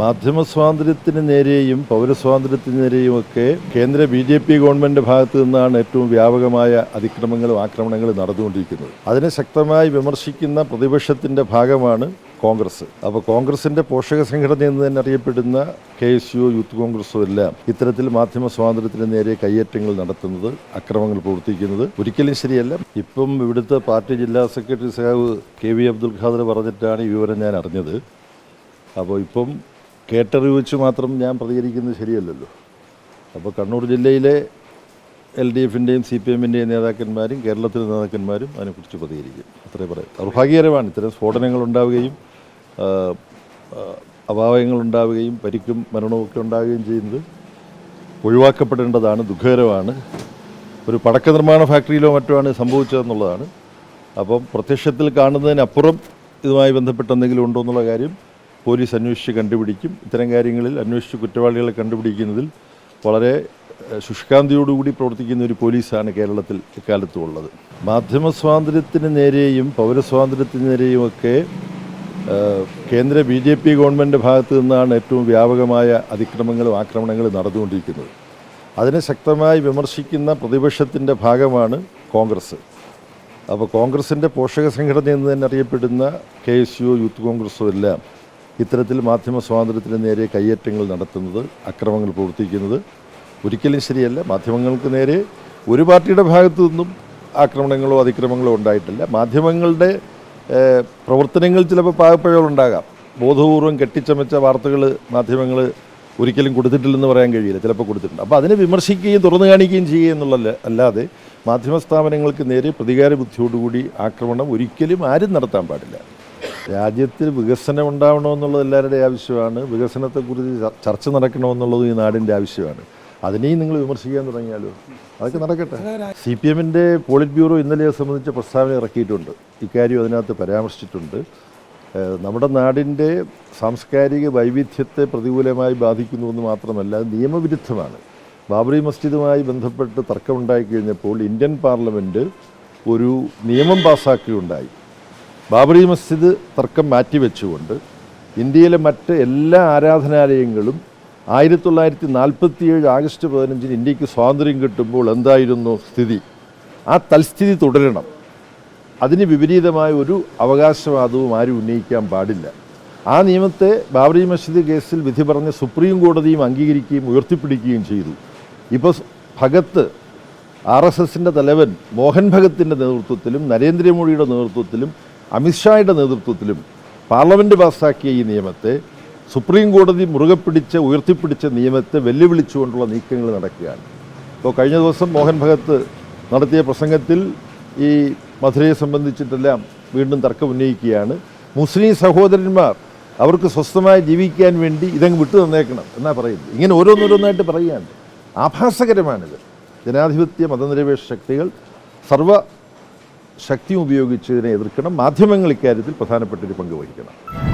മാധ്യമ സ്വാതന്ത്ര്യത്തിന് നേരെയും പൗരസ്വാതന്ത്ര്യത്തിന് നേരെയും ഒക്കെ കേന്ദ്ര ബി ജെ പി ഗവൺമെന്റ് ഭാഗത്തു നിന്നാണ് ഏറ്റവും വ്യാപകമായ അതിക്രമങ്ങളും ആക്രമണങ്ങളും നടന്നുകൊണ്ടിരിക്കുന്നത്. അതിനെ ശക്തമായി വിമർശിക്കുന്ന പ്രതിപക്ഷത്തിന്റെ ഭാഗമാണ് കോൺഗ്രസ്. അപ്പോൾ കോൺഗ്രസിന്റെ പോഷക സംഘടന എന്ന് തന്നെ അറിയപ്പെടുന്ന കെ എസ് യു യൂത്ത് കോൺഗ്രസും എല്ലാം ഇത്തരത്തിൽ മാധ്യമ സ്വാതന്ത്ര്യത്തിന് നേരെ കയ്യേറ്റങ്ങൾ നടത്തുന്നത് അക്രമങ്ങൾ പ്രവർത്തിക്കുന്നത് ഒരിക്കലും ശരിയല്ല. ഇപ്പം ഇവിടുത്തെ പാർട്ടി ജില്ലാ സെക്രട്ടറി സഹാവ് കെ വി അബ്ദുൽ ഖാദർ പറഞ്ഞിട്ടാണ് ഈ വിവരം ഞാൻ അറിഞ്ഞത്. അപ്പോൾ ഇപ്പം കേട്ടറിവ് വെച്ച് മാത്രം ഞാൻ പ്രതികരിക്കുന്നത് ശരിയല്ലല്ലോ. അപ്പോൾ കണ്ണൂർ ജില്ലയിലെ എൽ ഡി എഫിന്റെയും സി പി എമ്മിന്റെയും നേതാക്കന്മാരും കേരളത്തിലെ നേതാക്കന്മാരും അതിനെക്കുറിച്ച് പ്രതികരിക്കും. അത്രേ പറയാം ദൗർഭാഗ്യകരമാണ് ഇത്തരം സ്ഫോടനങ്ങൾ ഉണ്ടാവുകയും ആ, ഉണ്ടാവുകയും പരിക്കും മരണവും ഒക്കെ ഉണ്ടാവുകയും ചെയ്യുന്നത് ഒഴിവാക്കപ്പെടേണ്ടതാണ് ദുഃഖകരമാണ്. ഒരു പടക്ക നിർമ്മാണ ഫാക്ടറിയിലോ മറ്റോ ആണ് സംഭവിച്ചതെന്നുള്ളതാണ്. അപ്പം പ്രത്യക്ഷത്തിൽ കാണുന്നതിനപ്പുറം ഇതുമായി ബന്ധപ്പെട്ട് എന്തെങ്കിലും ഉണ്ടോ എന്നുള്ള കാര്യം പോലീസ് അന്വേഷിച്ച് കണ്ടുപിടിക്കും. ഇത്തരം കാര്യങ്ങളിൽ അന്വേഷിച്ച് കുറ്റവാളികളെ കണ്ടുപിടിക്കുന്നതിൽ വളരെ ശുഷ്കാന്തിയോടുകൂടി പ്രവർത്തിക്കുന്ന ഒരു പോലീസാണ് കേരളത്തിൽ ഇക്കാലത്തും ഉള്ളത് മാധ്യമ സ്വാതന്ത്ര്യത്തിന് നേരെയും പൗരസ്വാതന്ത്ര്യത്തിന് നേരെയും ഒക്കെ കേന്ദ്ര ബി ജെ പി ഗവൺമെന്റ് ഭാഗത്തു നിന്നാണ് ഏറ്റവും വ്യാപകമായ അതിക്രമങ്ങളും ആക്രമണങ്ങളും നടന്നുകൊണ്ടിരിക്കുന്നത്. അതിനെ ശക്തമായി വിമർശിക്കുന്ന പ്രതിപക്ഷത്തിന്റെ ഭാഗമാണ് കോൺഗ്രസ്. അപ്പോൾ കോൺഗ്രസിന്റെ പോഷക സംഘടന എന്ന് തന്നെ അറിയപ്പെടുന്ന കെ എസ് യു യൂത്ത് കോൺഗ്രസും എല്ലാം ഇത്തരത്തിൽ മാധ്യമ സ്വാതന്ത്ര്യത്തിന് നേരെ കയ്യേറ്റങ്ങൾ നടത്തുന്നത് അക്രമങ്ങൾ പ്രവർത്തിക്കുന്നത് ഒരിക്കലും ശരിയല്ല. മാധ്യമങ്ങൾക്ക് നേരെ ഒരു പാർട്ടിയുടെ ഭാഗത്തു നിന്നും ആക്രമണങ്ങളോ അതിക്രമങ്ങളോ ഉണ്ടായിട്ടില്ല. മാധ്യമങ്ങളുടെ പ്രവർത്തനങ്ങൾ ചിലപ്പോൾ പാകപ്പഴകളുണ്ടാകാം. ബോധപൂർവം കെട്ടിച്ചമച്ച വാർത്തകൾ മാധ്യമങ്ങൾ ഒരിക്കലും കൊടുത്തിട്ടില്ലെന്ന് പറയാൻ കഴിയില്ല. ചിലപ്പോൾ കൊടുത്തിട്ടുണ്ട്. അപ്പോൾ അതിനെ വിമർശിക്കുകയും തുറന്നു കാണിക്കുകയും ചെയ്യുക എന്നുള്ളല്ല അല്ലാതെ മാധ്യമ സ്ഥാപനങ്ങൾക്ക് നേരെ പ്രതികാര ബുദ്ധിയോടുകൂടി ആക്രമണം ഒരിക്കലും ആരും നടത്താൻ പാടില്ല. രാജ്യത്തിൽ വികസനം ഉണ്ടാവണമെന്നുള്ളത് എല്ലാവരുടെയും ആവശ്യമാണ്. വികസനത്തെക്കുറിച്ച് ചർ- ചർച്ച നടക്കണമെന്നുള്ളതും ഈ നാടിന്റെ ആവശ്യമാണ്. അതിനെയും നിങ്ങൾ വിമർശിക്കാൻ തുടങ്ങിയാലോ? അതൊക്കെ നടക്കട്ടെ. സി പി എമ്മിന്റെ പോളിറ്റ് ബ്യൂറോ ഇന്നലെ സംബന്ധിച്ച പ്രസ്താവന ഇറക്കിയിട്ടുണ്ട്. ഇക്കാര്യം അതിനകത്ത് പരാമർശിച്ചിട്ടുണ്ട്. നമ്മുടെ നാടിന്റെ സാംസ്കാരിക വൈവിധ്യത്തെ പ്രതികൂലമായി ബാധിക്കുന്നു എന്ന് മാത്രമല്ല നിയമവിരുദ്ധമാണ്. ബാബറി മസ്ജിദുമായി ബന്ധപ്പെട്ട് തർക്കമുണ്ടായി കഴിഞ്ഞപ്പോൾ ഇന്ത്യൻ പാർലമെന്റ് ഒരു നിയമം പാസ്സാക്കുകയുണ്ടായി ബാബറി മസ്ജിദ് തർക്കം മാറ്റിവെച്ചുകൊണ്ട് ഇന്ത്യയിലെ മറ്റ് എല്ലാ ആരാധനാലയങ്ങളും ആയിരത്തി തൊള്ളായിരത്തി നാൽപ്പത്തിയേഴ് ആഗസ്റ്റ് പതിനഞ്ചിന് ഇന്ത്യയ്ക്ക് സ്വാതന്ത്ര്യം കിട്ടുമ്പോൾ എന്തായിരുന്നു സ്ഥിതി? ആ തൽസ്ഥിതി തുടരണം. അതിന് വിപരീതമായ ഒരു അവകാശവാദവും ആരും ഉന്നയിക്കാൻ പാടില്ല. ആ നിയമത്തെ ബാബറി മസ്ജിദ് കേസിൽ വിധി പറഞ്ഞ് സുപ്രീം കോടതിയും അംഗീകരിക്കുകയും ഉയർത്തിപ്പിടിക്കുകയും ചെയ്തു. ഇപ്പോൾ ഭഗത്ത് ആർ എസ് എസിന്റെ തലവൻ മോഹൻ ഭഗത്തിന്റെ നേതൃത്വത്തിലും നരേന്ദ്രമോദിയുടെ നേതൃത്വത്തിലും അമിത്ഷായുടെ നേതൃത്വത്തിലും പാർലമെന്റ് പാസ്സാക്കിയ ഈ നിയമത്തെ സുപ്രീം കോടതി മുറുകെ പിടിച്ച് ഉയർത്തിപ്പിടിച്ച നിയമത്തെ വെല്ലുവിളിച്ചുകൊണ്ടുള്ള നീക്കങ്ങൾ നടക്കുകയാണ്. ഇപ്പോൾ കഴിഞ്ഞ ദിവസം മോഹൻ ഭഗത്ത് നടത്തിയ പ്രസംഗത്തിൽ ഈ മധുരയെ സംബന്ധിച്ചിട്ടെല്ലാം വീണ്ടും തർക്കം ഉന്നയിക്കുകയാണ്. മുസ്ലിം സഹോദരന്മാർ അവർക്ക് സ്വസ്ഥമായി ജീവിക്കാൻ വേണ്ടി ഇതങ്ങ് വിട്ടു തന്നേക്കണം എന്നാ പറയുന്നത്. ഇങ്ങനെ ഓരോന്നോരോന്നായിട്ട് പറയുകയാണ്. ആഭാസകരമാണിത്. ജനാധിപത്യ മതനിരപേക്ഷ ശക്തികൾ സർവ ശക്തിയും ഉപയോഗിച്ചതിനെ എതിർക്കണം. മാധ്യമങ്ങൾ ഇക്കാര്യത്തിൽ പ്രധാനപ്പെട്ട ഒരു പങ്ക് വഹിക്കണം.